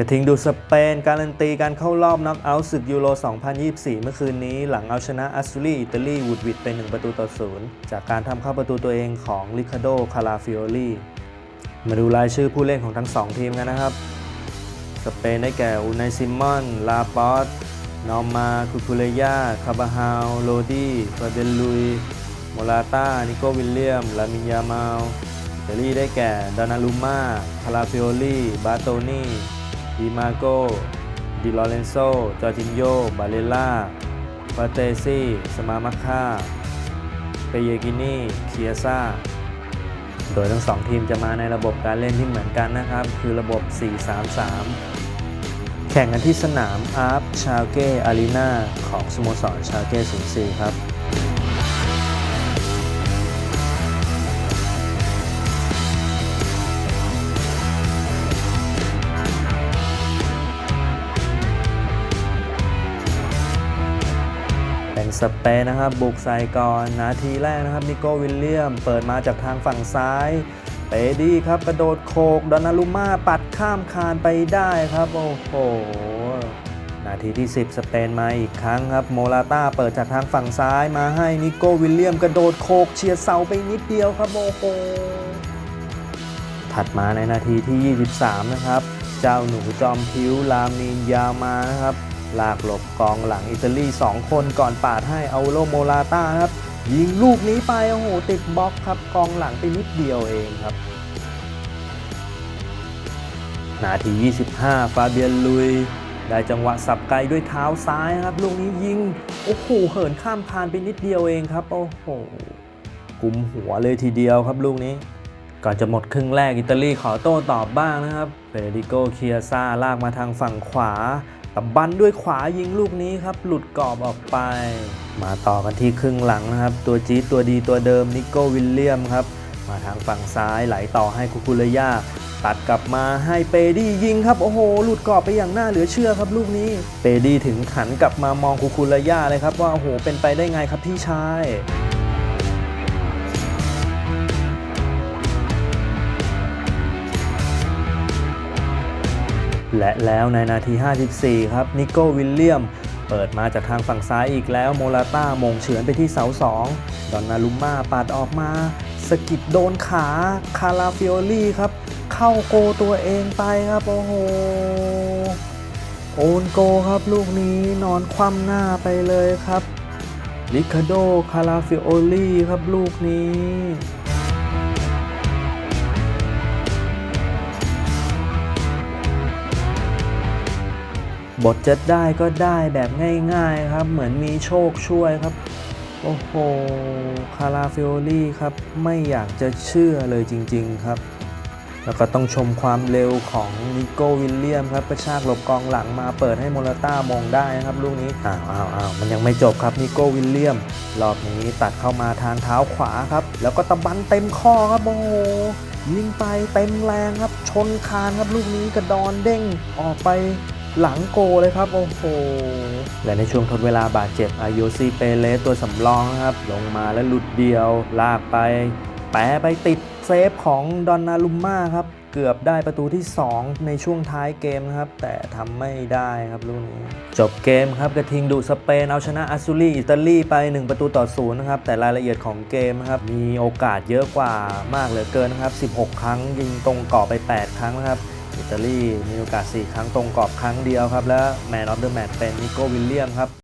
กระทิงดูสเปน การันตีการเข้ารอบน็อกเอาท์ศึกยูโร 2024 เมื่อคืนนี้หลังเอาชนะอัสซูรีอิตาลีวูดวิดไป 1 ประตูต่อศูนย์จากการทำเข้าประตูตัวเองของลิคาโด คาราฟิโอลีมาดูรายชื่อผู้เล่นของทั้ง 2 ทีมกันนะครับ สเปนได้แก่อูนายซิมอน ลาปอสนอมมาคุคุเลยาคาบาฮาวโรดี้ฟาเบลลุยโมลาตานิโกวิลเลียม ลามินยามาลอิตาลีได้แก่ดานาลูมาคาราฟิโอลีบาโตนี ดิมาโกดิลอเรนโซ จอร์จินโย บาเลล่าปาเตซี่ สมามาค่า เปเยกินีเคียซาโดยทั้งสองทีมจะมาในระบบการเล่นที่เหมือนกันนะครับ คือระบบ 4-3-3 แข่งกันที่สนามอาร์ฟชาเก้อารีนาของสโมสรชาเก้04ครับ สเปนนะครับ บุกใส่ก่อนนาทีแรกนะครับนิโก้วิลเลียม เปิดมาจากทางฝั่งซ้าย เปดี้ครับกระโดดโคกดอนารุมาปัดข้ามคานไปได้ครับ โอ้โห นาทีที่ 10 สเปนมาอีกครั้งครับ โมลาต้าเปิดจากทางฝั่งซ้ายมาให้นิโก้วิลเลียมกระโดดโคกเฉียดเสาไปนิดเดียวครับโอ้โหถัดมาในนาทีที่ 23 นะครับ เจ้าหนูจอมพิ้วลามีนยามานะครับ ลากหลบกองหลังอิตาลี 2 คนก่อนปาดให้เอาโลโมลาต้าครับ ยิงลูกนี้ไปโอ้โหติดบล็อกครับกองหลังไปนิดเดียวเองครับ นาที 25 ฟาเบียนลุย ได้จังหวะสับไกลด้วยเท้าซ้ายครับ ลูกนี้ยิง โอ้โหเหินข้ามคานไปนิดเดียวเองครับ โอ้โหกุมหัวเลยทีเดียวครับลูกนี้ก่อนจะหมดครึ่งแรกอิตาลีขอโต้ตอบบ้างนะครับเฟเดริโกเคียซ่าลากมาทางฝั่งขวา บันด้วยขวายิงลูกนี้ครับ หลุดกรอบออกไป มาต่อกันที่ครึ่งหลังนะครับ ตัวจี๊ดตัวดีตัวเดิมนิโก้วิลเลียมครับ มาทางฝั่งซ้ายไหลต่อให้คุคุเลยาตัดกลับมาให้เปดี้ยิงครับ โอ้โห หลุดกรอบไปอย่างน่าเหลือเชื่อครับลูกนี้ เปดี้ถึงขันกลับมามองคุคุเลยาเลยครับว่าโอ้โหเป็นไปได้ไงครับพี่ชาย และแล้วในนาที 54 ครับ นิโก้วิลเลียม เปิดมาจากทางฝั่งซ้ายอีกแล้ว โมลาต้ามงเฉือนไปที่เสา2ดอนนารุม่าปัดออกมา สกิดโดนขา คาราฟิโอลี่ครับ เข้าโกตัวเองไปครับ โอ้โห โอนโกครับลูกนี้นอนคว่ำหน้าไปเลยครับลิคาโด คาราฟิโอลี่ครับลูกนี้ บทจะได้ก็ได้แบบง่ายๆครับ เหมือนมีโชคช่วยครับ โอ้โห คาราฟิโอลี่ครับ ไม่อยากจะเชื่อเลยจริง ๆครับ แล้วก็ต้องชมความเร็วของนิโก้วิลเลียมครับกระชากหลบกองหลังมาเปิดให้โมราต้ามงได้นะครับลูกนี้ อ้าวอ้าวอ้าวมันยังไม่จบครับนิโก้วิลเลียมรอบนี้ตัดเข้ามาทางเท้าขวาครับ แล้วก็ตะบันเต็มข้อครับโอ้โหยิงไปเต็มแรงครับ ชนคานครับลูกนี้กระดอนเด้งออกไป หลังโกเลยครับ โอ้โห และในช่วงทดเวลาบาดเจ็บอายุซีเปเลสตัวสำรองครับ ลงมาแล้วหลุดเดียว ลากไป แปะไปติดเซฟของดอนนารุมมาครับ เกือบได้ประตูที่ 2 ในช่วงท้ายเกมนะครับ แต่ทำไม่ได้ครับลูกนี้ จบเกมครับกระทิงดุสเปนเอาชนะอัสซูรีอิตาลีไป 1 ประตูต่อศูนย์นะครับ แต่รายละเอียดของเกมครับ มีโอกาสเยอะกว่ามากเหลือเกินนะครับ 16 ครั้งยิงตรงกรอบไป 8 ครั้งนะครับ อิตาลีมีโอกาส 4 ครั้งตรงกรอบครั้งเดียวครับ และแมนออฟเดอะแมตช์เป็นนิโก้วิลเลียมครับ